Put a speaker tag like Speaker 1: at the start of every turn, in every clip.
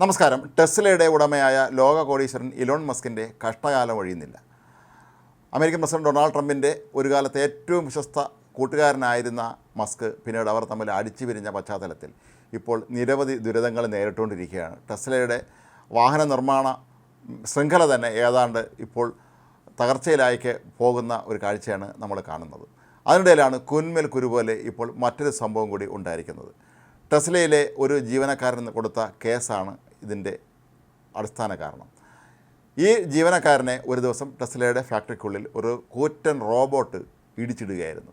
Speaker 1: നമസ്കാരം. ടെസ്ലയുടെ ഉടമയായ ലോക കോടീശ്വരൻ ഇലോൺ മസ്കിന്റെ കഷ്ടകാലം ഒഴിയുന്നില്ല. അമേരിക്കൻ പ്രസിഡന്റ് ഡൊണാൾഡ് ട്രംപിന്റെ ഒരു കാലത്ത് ഏറ്റവും വിശ്വസ്ത കൂട്ടുകാരനായിരുന്ന മസ്ക് പിന്നീട് അവർ തമ്മിൽ അടിച്ചു പിരിഞ്ഞ പശ്ചാത്തലത്തിൽ ഇപ്പോൾ നിരവധി ദുരിതങ്ങൾ നേരിട്ടുകൊണ്ടിരിക്കുകയാണ്. ടെസ്ലയുടെ വാഹന നിർമ്മാണ ശൃംഖല തന്നെ ഏതാണ്ട് ഇപ്പോൾ തകർച്ചയിലേക്ക് പോകുന്ന ഒരു കാഴ്ചയാണ് നമ്മൾ കാണുന്നത്. അതിനിടയിലാണ് കുന്മേൽ കുരുപോലെ ഇപ്പോൾ മറ്റൊരു സംഭവം കൂടി ഉണ്ടായിരിക്കുന്നത്. ടെസ്ലയിലെ ഒരു ജീവനക്കാരൻ കൊടുത്ത കേസാണ് ഇതിന്റെ അടിസ്ഥാന കാരണം. ഈ ജീവനക്കാരനെ ഒരു ദിവസം ടെസ്ലയുടെ ഫാക്ടറിക്കുള്ളിൽ ഒരു കൂറ്റൻ റോബോട്ട് ഇടിച്ചിടുകയായിരുന്നു.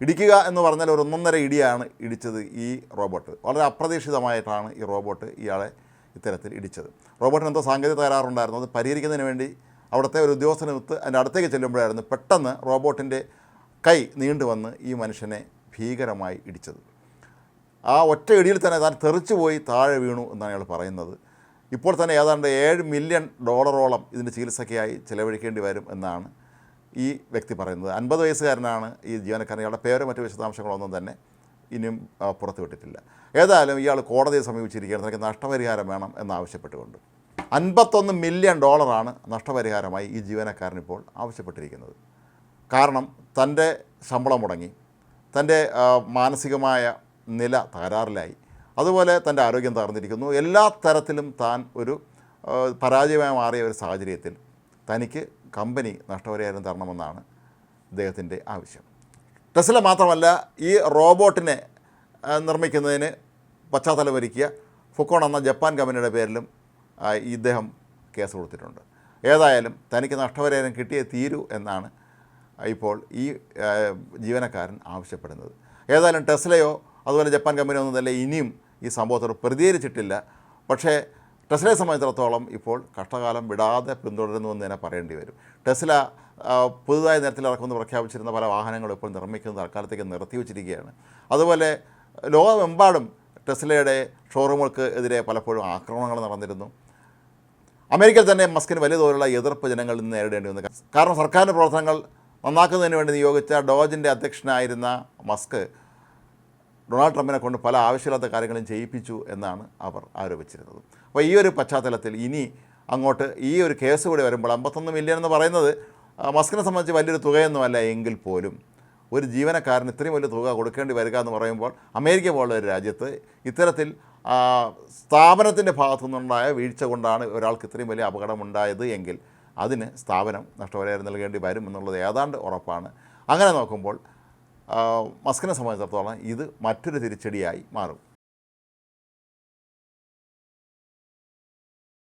Speaker 1: ഇടിക്കുക എന്ന് പറഞ്ഞാൽ ഒരു ഒന്നൊന്നര ഇടിയാണ് ഇടിച്ചത് ഈ റോബോട്ട്. വളരെ അപ്രതീക്ഷിതമായിട്ടാണ് ഈ റോബോട്ട് ഇയാളെ ഇത്തരത്തിൽ ഇടിച്ചത്. റോബോട്ടിന് എന്തോ സാങ്കേതിക തകരാറുണ്ടായിരുന്നു. അത് പരിഹരിക്കുന്നതിന് വേണ്ടി അവിടുത്തെ ഒരു ഉദ്യോഗസ്ഥനൊത്ത് അതിന്റെ അടുത്തേക്ക് ചെല്ലുമ്പോഴായിരുന്നു പെട്ടെന്ന് റോബോട്ടിന്റെ കൈ നീണ്ടുവന്ന് ഈ മനുഷ്യനെ ഭീകരമായി ഇടിച്ചത്. ആ ഒറ്റ ഇടിയിൽ തന്നെ താൻ തെറിച്ചു പോയി താഴെ വീണു എന്നാണ് അയാൾ പറയുന്നത്. ഇപ്പോൾ തന്നെ ഏതാണ്ട് ഏഴ് മില്യൺ ഡോളറോളം ഇതിന്റെ ചികിത്സയ്ക്കായി ചിലവഴിക്കേണ്ടി വരും എന്നാണ് ഈ വ്യക്തി പറയുന്നത്. അൻപത് വയസ്സുകാരനാണ് ഈ ജീവനക്കാരൻ. ഇയാളുടെ പേരോ മറ്റു വിശദാംശങ്ങളൊന്നും തന്നെ ഇനിയും പുറത്തുവിട്ടിട്ടില്ല. ഏതായാലും ഇയാൾ കോടതിയെ സമീപിച്ചിരിക്കുകയാണ്. തനിക്ക് നഷ്ടപരിഹാരം വേണം എന്നാവശ്യപ്പെട്ടുകൊണ്ട്. അൻപത്തൊന്ന് മില്യൺ ഡോളറാണ് നഷ്ടപരിഹാരമായി ഈ ജീവനക്കാരൻ ഇപ്പോൾ ആവശ്യപ്പെട്ടിരിക്കുന്നത്. കാരണം തന്റെ ശമ്പളം മുടങ്ങി. തന്റെ മാനസികമായ നില തകരാറിലായി. അതുപോലെ തന്റെ ആരോഗ്യം തകർന്നിരിക്കുന്നു. എല്ലാ തരത്തിലും താൻ ഒരു പരാജയമായി മാറിയ ഒരു സാഹചര്യത്തിൽ തനിക്ക് കമ്പനി നഷ്ടപരിഹാരം തരണമെന്നാണ് അദ്ദേഹത്തിന്റെ ആവശ്യം. ടെസ്ല മാത്രമല്ല ഈ റോബോട്ടിനെ നിർമ്മിക്കുന്നതിന് നിർമ്മിക്കുന്നതിന് പശ്ചാത്തലമൊരുക്കിയ ഫുക്കോൺ എന്ന ജപ്പാൻ കമ്പനിയുടെ പേരിലും ഇദ്ദേഹം കേസ് കൊടുത്തിട്ടുണ്ട്. ഏതായാലും തനിക്ക് നഷ്ടപരിഹാരം കിട്ടിയേ തീരൂ എന്നാണ് ഇപ്പോൾ ഈ ജീവനക്കാരൻ ആവശ്യപ്പെടുന്നത്. ഏതായാലും ടെസ്ലയോ അതുപോലെ ജപ്പാൻ കമ്പനി ഒന്നും തന്നെ ഇനിയും ഈ സംഭവത്തോട് പ്രതികരിച്ചിട്ടില്ല. പക്ഷേ ടെസ്ലയെ സംബന്ധിച്ചിടത്തോളം ഇപ്പോൾ കഷ്ടകാലം വിടാതെ പിന്തുടരുന്നുവെന്ന് തന്നെ പറയേണ്ടി വരും. ടെസ്ല പുതുതായി നിരത്തിൽ ഇറക്കുമെന്ന് പ്രഖ്യാപിച്ചിരുന്ന പല വാഹനങ്ങളും ഇപ്പോൾ നിർമ്മിക്കുന്നത് തൽക്കാലത്തേക്ക് നിർത്തിവെച്ചിരിക്കുകയാണ്. അതുപോലെ ലോകമെമ്പാടും ടെസ്ലയുടെ ഷോറൂമുകൾക്ക് എതിരെ പലപ്പോഴും ആക്രമണങ്ങൾ നടന്നിരുന്നു. അമേരിക്കയിൽ തന്നെ മസ്കിന് വലിയ തോതിലുള്ള എതിർപ്പ് ജനങ്ങളിൽ നിന്ന് നേരിടേണ്ടി വന്നു. കാരണം സർക്കാരിന്റെ പ്രവർത്തനങ്ങൾ നന്നാക്കുന്നതിന് വേണ്ടി നിയോഗിച്ച ഡോജിന്റെ അധ്യക്ഷനായിരുന്ന മസ്ക് ഡൊണാൾഡ് ട്രംപിനെ കൊണ്ട് പല ആവശ്യമില്ലാത്ത കാര്യങ്ങളും ചെയ്യിപ്പിച്ചു എന്നാണ് അവർ ആരോപിച്ചിരുന്നത്. അപ്പോൾ ഈ ഒരു പശ്ചാത്തലത്തിൽ ഇനി അങ്ങോട്ട് ഈ ഒരു കേസ് കൂടി വരുമ്പോൾ അമ്പത്തൊന്ന് മില്യൺ എന്ന് പറയുന്നത് മസ്കിനെ സംബന്ധിച്ച് വലിയൊരു തുകയൊന്നുമല്ല എങ്കിൽ പോലും ഒരു ജീവനക്കാരന് ഇത്രയും വലിയ തുക കൊടുക്കേണ്ടി വരിക എന്ന് പറയുമ്പോൾ അമേരിക്ക പോലുള്ള ഒരു രാജ്യത്ത് ഇത്തരത്തിൽ സ്ഥാപനത്തിന്റെ ഭാഗത്തു നിന്നുണ്ടായ വീഴ്ച കൊണ്ടാണ് ഒരാൾക്ക് ഇത്രയും വലിയ അപകടമുണ്ടായത് എങ്കിൽ അതിന് സ്ഥാപനം നഷ്ടപരിഹാരം നൽകേണ്ടി വരും എന്നുള്ളത് ഏതാണ്ട് ഉറപ്പാണ്. അങ്ങനെ നോക്കുമ്പോൾ മസ്കിനെ സംബന്ധിച്ചിടത്തോളം ഇത് മറ്റൊരു തിരിച്ചടിയായി മാറും.